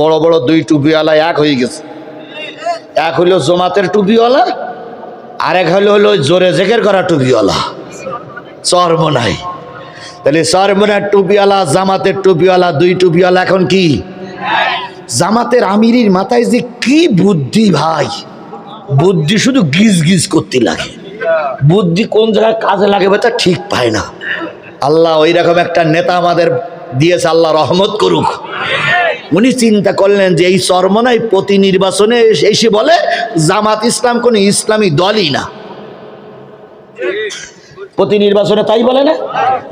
বড় বড় দুই টুপিওয়ালা, এক হয়ে গেছে। এক হলো জমাতের টুপিওয়ালা আর এক হলো হলো জোরে জেকের করা টুপিওয়ালা। চর্ম নাই তাহলে চর্মনার টুপিওয়ালা, জামাতের টুপিওয়ালা, দুই টুপিওয়ালা এখন কি? জামাতের আমিরির মাথায় যে কি বুদ্ধি ভাই? বুদ্ধি শুধু গিজ গিজ করতে লাগে। বুদ্ধি কোন জায়গায় কাজে লাগে তা ঠিক পায় না। আল্লাহ ওই রকম একটা নেতা আমাদের দিয়েছে, আল্লাহ রহমত করুক। উনি চিন্তা করলেন যে এই চরমনাই প্রতি নির্বাচনে এসে বলে, জামাত ইসলাম কোনো ইসলামী দলই না। প্রতি নির্বাচনে তাই বলে না?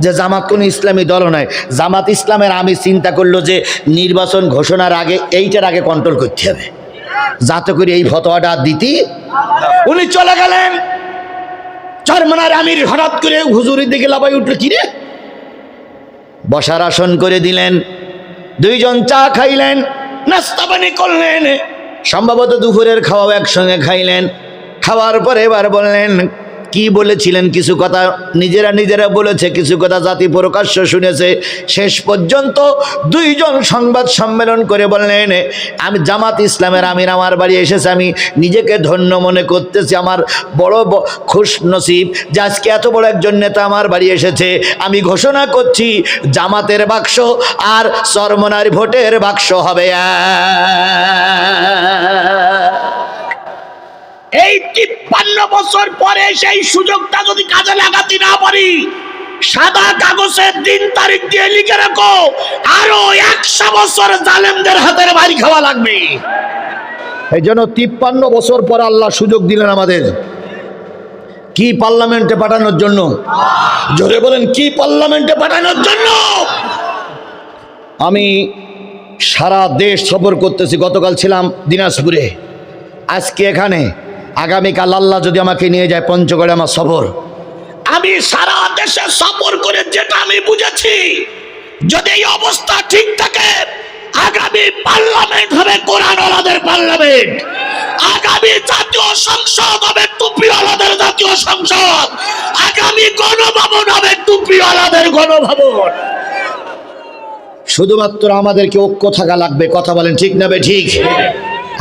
যে জামাত কোনো ইসলামী দল নয়। জামাত ইসলামের আমি চিন্তা করল যে নির্বাচন ঘোষণার আগে এইটার আগে কন্ট্রোল করতে হবে। যাতে করে এই ফতোয়াটা দিতি। উনি চলে গেলেন। চরমনার আমির হঠাৎ করে হুজুরের দিকে লাভাই উঠল, কিরে? বসার আসন করে দিলেন। দুইজন চা খাইলেন, নাস্তা পানি করলেন, সম্ভবত দুপুরের খাওয়া একসঙ্গে খাইলেন। খাওয়ার পরে এবার বললেন কি বলেছিলেন? কিছু কথা নিজেরা নিজেরা বলেছে, কিছু কথা জাতি প্রকাশ্য শুনেছে। শেষ পর্যন্ত দুইজন সংবাদ সম্মেলন করে বললেন আমি জামাত ইসলামের আমির, আমার বাড়ি এসেছে, আমি নিজেকে ধন্য মনে করতেছি, আমার বড় খুশ নসিব যে আজকে এত বড় একজন নেতা আমার বাড়ি এসেছে। আমি ঘোষণা করছি, জামাতের বাক্স আর সরমনার ভোটের বাক্স হবে। এই তিপ্পান্ন বছর পরে সেই সুযোগটা যদি কাজে লাগাতে না পারি, সাদা কাগজের দিন তারিখ দিয়ে লিখে রাখো, আরও একশো বছর জালেমদের হাতের বাড়ি খাওয়া লাগবে। এই জন্য তিপ্পান্ন বছর পর আল্লাহ সুযোগ দিলেন আমাদের। কি পার্লামেন্টে পাঠানোর জন্য? জোরে বলেন, কি পার্লামেন্টে পাঠানোর জন্য? আমি সারা দেশ সফর করতেছি, গতকাল ছিলাম দিনাজপুরে। আজকে এখানে আগামীকাল আল্লাহ যদি আমাকে নিয়ে যায় পঞ্চগড়ে আমার সফর। আমি সারা দেশে সফর করে যেটা আমি বুঝেছি যদি এই অবস্থা ঠিক থাকে আগামী পার্লামেন্ট হবে কোরআনওয়ালাদের পার্লামেন্ট। আগামী জাতীয় সংসদ হবে টুপিওয়ালাদের জাতীয় সংসদ। আগামী গণভবন হবে টুপিওয়ালাদের গণভবন। শুধুমাত্র আমাদেরকে ঐক্য থাকা লাগবে কথা বলেন ঠিক না বে ঠিক?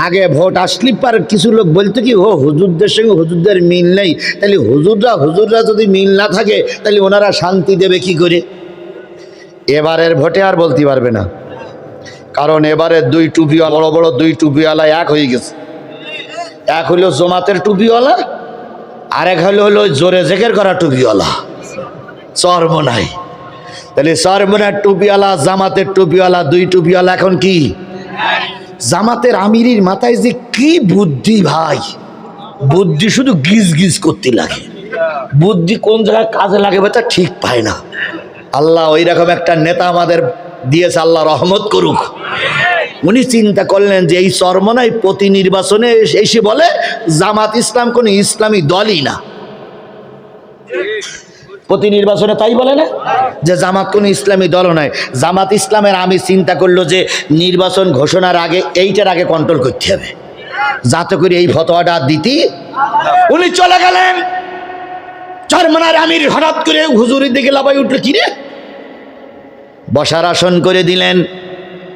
আগে ভোট আসলি পার, কিছু লোক বলতো কি, ও, হুজুরদের সঙ্গে হুজুরদের মিল নেই। তাহলে হুজুররা হুজুররা যদি মিল না থাকে, তাহলে ওনারা শান্তি দেবে কি করে? এবারের ভোটে আর বলতে পারবে না। কারণ এবারে দুই টুপিওয়ালা, বড় বড় দুই টুপিওয়ালা এক হয়ে গেছে। এক হলো জমাতের টুপিওয়ালা আর এক হলো হলো জোরে জেকের করা টুপিওয়ালা। চর্ম নাই। তাহলে সরমনার টুপিওয়ালা, জামাতের টুপিওয়ালা, দুই টুপিওয়ালা এখন কি? জামাতের আমিরির মাথায় যে কি বুদ্ধি ভাই? বুদ্ধি শুধু গিজ গিজ করতে লাগে। বুদ্ধি কোন জায়গায় কাজে লাগে তা ঠিক পায় না। আল্লাহ ওই রকম একটা নেতা আমাদের দিয়েছে, আল্লাহ রহমত করুক। উনি চিন্তা করলেন যে এই চরমনাই প্রতি নির্বাচনে এসে বলে, জামাত ইসলাম কোনো ইসলামী দলই না। প্রতি নির্বাচনে তাই বলে না? যে জামাত কোনো ইসলামী দল নয়। জামাত ইসলামের আমি চিন্তা করল যে নির্বাচন ঘোষণার আগে এইটার আগে কন্ট্রোল করতে হবে। যাতে করে এই ফতোয়াটা দিতি। উনি চলে গেলেন। চরমনার আমির হঠাৎ করে হুজুরের দিকে লাভাই উঠল, কিরে? বসার আসন করে দিলেন।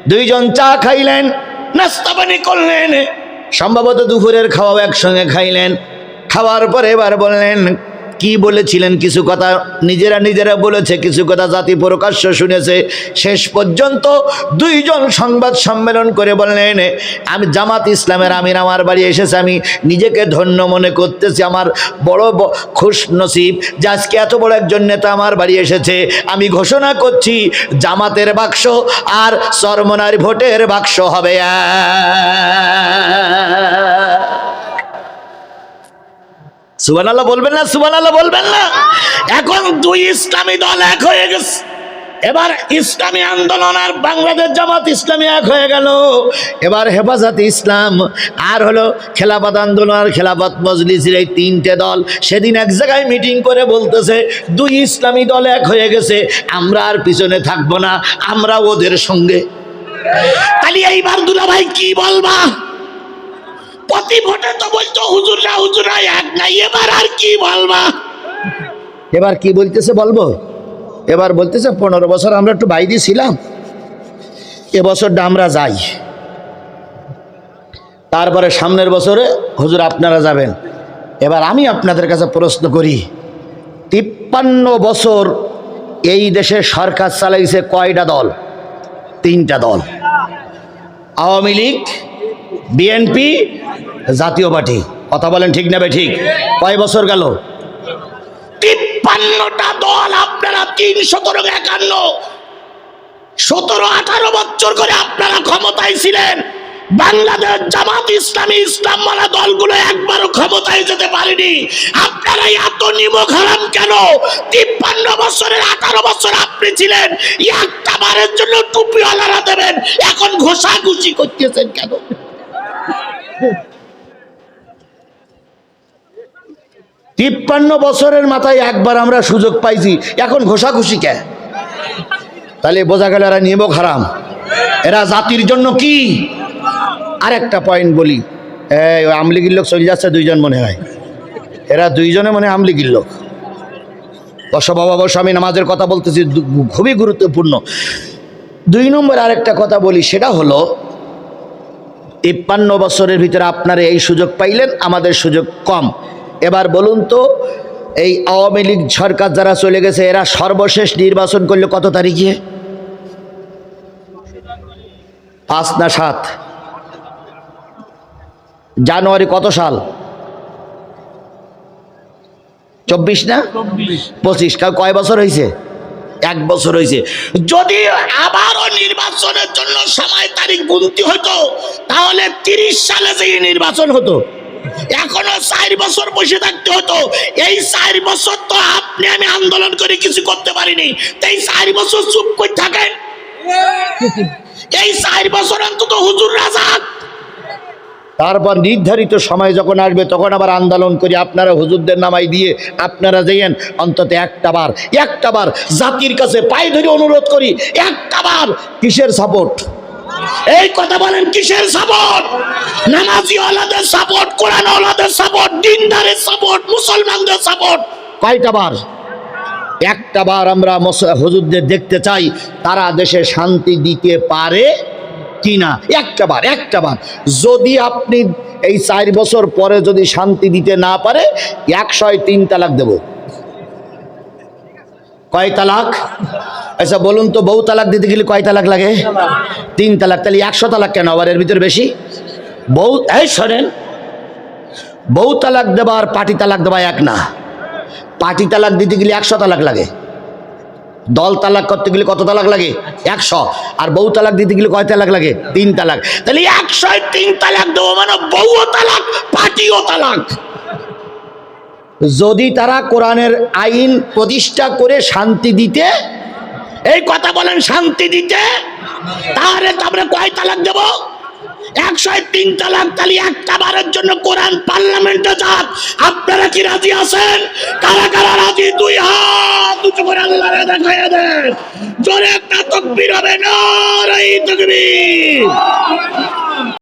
দুইজন চা খাইলেন, নাস্তা পানি করলেন। সম্ভবত দুপুরের খাওয়া একসঙ্গে খাইলেন। খাওয়ার পরে এবার বললেন কি বলেছিলেন কিছু কথা? নিজেরা নিজেরা বলেছে, কিছু কথা জাতি প্রকাশ্য শুনেছে। শেষ পর্যন্ত দুইজন সংবাদ সম্মেলন করে বললেন, আমি জামাত ইসলামের আমির, আমার বাড়ি এসেছে, আমি নিজেকে ধন্য মনে করতেছি। আমার বড় খুশ নসিব যে আজকে এত বড় একজন নেতা আমার বাড়ি এসেছে। আমি ঘোষণা করছি, জামাতের বাক্স আর সরমনার ভোটের বাক্স হবে। সুবান আল্লাহ বলবেন না সুবান আল্লাহ বলবেন না। এখন দুই ইসলামী দল এক হয়ে গেছে। এবার ইসলামী আন্দোলন আর বাংলাদেশ জামাত ইসলামী এক হয়ে গেল। এবার হেফাজত ইসলাম আর হলো খেলাফত আন্দোলন আর খেলাফত মজলিসের এই তিনটে দল সেদিন এক জায়গায় মিটিং করে বলতেছে, দুই ইসলামী দল এক হয়ে গেছে, আমরা আর পিছনে থাকব না, আমরা ওদের সঙ্গে। তাহলে এইবার দুলা ভাই কি বলবা? প্রতি ভোটে তো বলতো হুজুরা এক নাই। এবার আর কি বলবা? এবার কি বলতেছে বলব? এবার বলতেছে, পনেরো বছর আমরা একটু বাইরে ছিলাম। এবছরটা আমরা যাই। তারপরে সামনের বছরে, হুজুর, আপনারা যাবেন। এবার আমি আপনাদের কাছে প্রশ্ন করি, তিপ্পান্ন বছর এই দেশে সরকার চালাইছে কয়টা দল? তিনটা দল। আওয়ামী লীগ বিএনপি জাতীয় পার্টি। কথা বলেন ঠিক নেবে ঠিক? কয় বছর গেল? তিপ্পান্নটা দল আপনারা তিন সতেরো একান্ন, সতেরো, আঠারো বছর করে আপনারা ক্ষমতায় ছিলেন। বাংলাদেশ জামাত ইসলামী ইসলাম মালা দলগুলো একবারও ক্ষমতায় যেতে পারেনি। আপনারা এত নিমক হারাম কেন? তিপ্পান্ন বছরের আঠারো বছর আপনি ছিলেন। একটা বারের জন্য টুপিওয়ালারা দেবেন। এখন ঘোষাঘুষি করতেছেন কেন? তিপ্পান্ন বছরের মাথায় একবার আমরা সুযোগ পাইছি। এখন ঘোষাঘুষি কে? তাহলে বোঝা গেল এরা নিয়মক হারাম। এরা জাতির জন্য কি? আরেকটা পয়েন্ট বলি। এই আমলিগির লোক চলে যাচ্ছে, দুইজন মনে হয়। এরা দুইজনে মনে আমলিগির লোক। বাবা আমি নামাজের কথা বলতেছি খুবই গুরুত্বপূর্ণ। দুই নম্বর আরেকটা কথা বলি, সেটা হলো তিপ্পান্ন বছরের ভিতরে আপনারা এই সুযোগ পাইলেন, আমাদের সুযোগ কম। এবার বলুন তো, এই আওয়ামী লীগ সরকার যারা চলে গেছে, এরা সর্বশেষ নির্বাচন করলে কত তারিখে? পাঁচ না সাত? জানুয়ারি কত সাল? চব্বিশ না? পঁচিশ। কয় বছর হয়েছে এক বছর হয়েছে। যদি আবারও নির্বাচনের জন্য সময় তারিখ গুনতি হতো, তাহলে তিরিশ সালে যে নির্বাচন হতো, এখনও চার বছর বসে থাকতে হতো। এই চার বছর তো আপনি আমি আন্দোলন করে কিছু করতে পারিনি। তো এই চার বছর চুপ করে থাকেন। এই চার বছর অন্তত হুজুর রাজা তারপর নির্ধারিত সময় যখন আসবে, তখন আবার আন্দোলন করি, আপনারা হুজুরদের নামাই দিয়ে আপনারা যেয়েন, অন্তত একটা বার একটা বার জাতির কাছে পায়ে ধরে অনুরোধ করি, একটা বার কিসের সাপোর্ট এই কথা বলেন, কিসের সাপোর্ট নামাজি ওয়ালাদের সাপোর্ট কোরআন ওয়ালাদের সাপোর্ট দিনদারের সাপোর্ট মুসলমানদের সাপোর্ট কয়টা বার? একটা বার আমরা হুজুরদের দেখতে চাই, তারা দেশে শান্তি দিতে পারে কি না একটা বার একটা বার। যদি আপনি এই চার বছর পরে যদি শান্তি দিতে না পারে, একশয় তিন তালাক দেব। কয় তালাক? আচ্ছা বলুন তো বউ তালাক দিতে গেলে কয় তালাক লাগে? তিন তালাক। তাহলে একশো তালাক কেন? আবার এর ভিতরে বেশি? বউ এই শোনেন বউ তালাক দেবা আর পাটি তালাক দেবা এক না। পাটি তালাক দিতে গেলে একশো তালাক লাগে। দল তালাক করতে গেলে কত তালাক লাগে? একশো। আর বউ তালাক দিতে গেলে কয় তালাক লাগে? তিন তালাক। তাহলে একশো তিন তালাক দেবো মানে বউও তালাক পাটিও তালাক। যদি তারা কোরআনের আইন প্রতিষ্ঠা করে শান্তি দিতে, এই কথা বলেন শান্তি দিতে, তাহলে তো আমরা কয় তালাক দেব? একশো তিন তালাক তালি একটা বারের জন্য কোরআন পার্লামেন্টে যান। আপনারা কি রাজি আছেন? কারা কারা রাজি? দুই হাত উঁচু করে আল্লাহ দেখাইয়া দেন। জোরে একটা তকবির হবে না রাই তকবির।